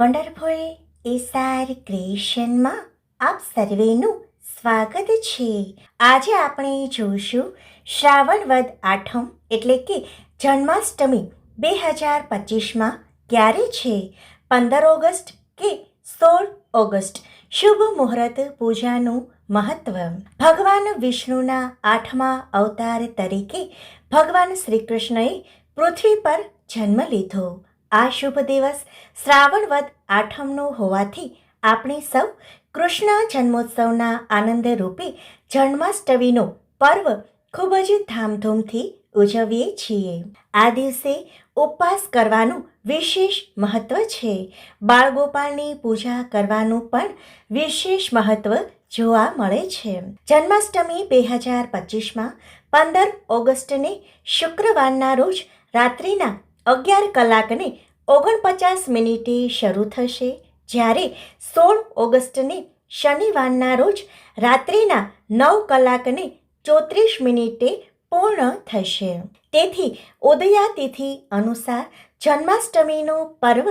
Wonderful SR ક્રિએશનમાં આપ સર્વેનું સ્વાગત છે. આજે આપણે જોઈશું શ્રાવણ વદ આઠમ, એટલે કે જન્માષ્ટમી બે હજાર પચીસમાં ક્યારે છે? પંદર ઓગસ્ટ કે સોળ ઓગસ્ટ? શુભ મુહૂર્ત પૂજાનું મહત્વ. ભગવાન વિષ્ણુના આઠમા અવતાર તરીકે ભગવાન શ્રી કૃષ્ણએ પૃથ્વી પર જન્મ લીધો. આ શુભ દિવસ શ્રાવણ વદ આઠમનો હોવાથી આપણે સૌ કૃષ્ણ જન્મોત્સવના આનંદ રૂપે જન્માષ્ટમીનો પર્વ ખૂબ જ ધામધૂમથી ઉજવીએ છીએ. આ દિવસે ઉપવાસ કરવાનું વિશેષ મહત્વ છે. બાળગોપાલની પૂજા કરવાનું પણ વિશેષ મહત્વ જોવા મળે છે. જન્માષ્ટમી બે હજાર પચીસમાં પંદર ઓગસ્ટને શુક્રવારના રોજ રાત્રિના અગિયાર કલાકને ઓગણપચાસ મિનિટે શરૂ થશે. જ્યારે સોળ ઓગસ્ટને શનિવારના રોજ રાત્રિના નવ કલાકને ચોત્રીસ મિનિટે પૂર્ણ થશે. તેથી ઉદયાતિથિ અનુસાર જન્માષ્ટમીનો પર્વ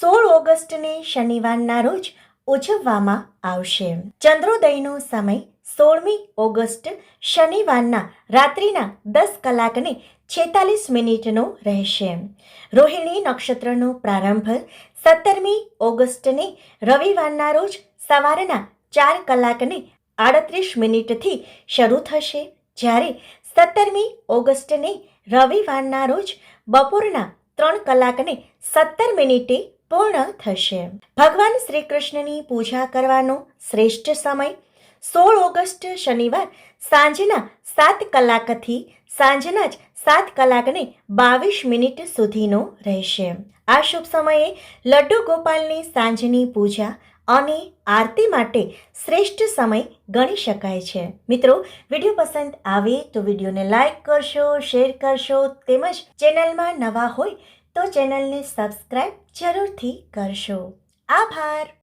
સોળ ઓગસ્ટને શનિવારના રોજ ઉજવવામાં આવશે. ચંદ્રોદયનો સમય સોળમી ઓગસ્ટ શનિવારના રાત્રિના દસ કલાકને છેતાલીસ મિનિટનો રહેશે. રોહિણી નક્ષત્રનો પ્રારંભ સત્તરમી ઓગસ્ટને રવિવારના રોજ સવારના ચાર કલાકને આડત્રીસ મિનિટથી શરૂ થશે. જ્યારે સત્તરમી ઓગસ્ટને રવિવારના રોજ બપોરના ત્રણ કલાકને સત્તર મિનિટે પૂર્ણ થશે. ભગવાન શ્રી કૃષ્ણની પૂજા કરવાનો શ્રેષ્ઠ સમય સોળ ઓગસ્ટ શનિવાર સાંજના સાત કલાકથી સાંજના જ સાત કલાકને બાવીસ મિનિટ સુધીનો રહેશે. આ શુભ સમયે લડ્ડુ ગોપાલની સાંજની પૂજા અને આરતી માટે શ્રેષ્ઠ સમય ગણી શકાય છે. મિત્રો, વીડિયો પસંદ આવે તો વિડીયોને લાઈક કરશો, શેર કરશો તેમજ ચેનલમાં નવા હોય તો ચેનલને સબસ્ક્રાઈબ જરૂરથી કરશો. આભાર.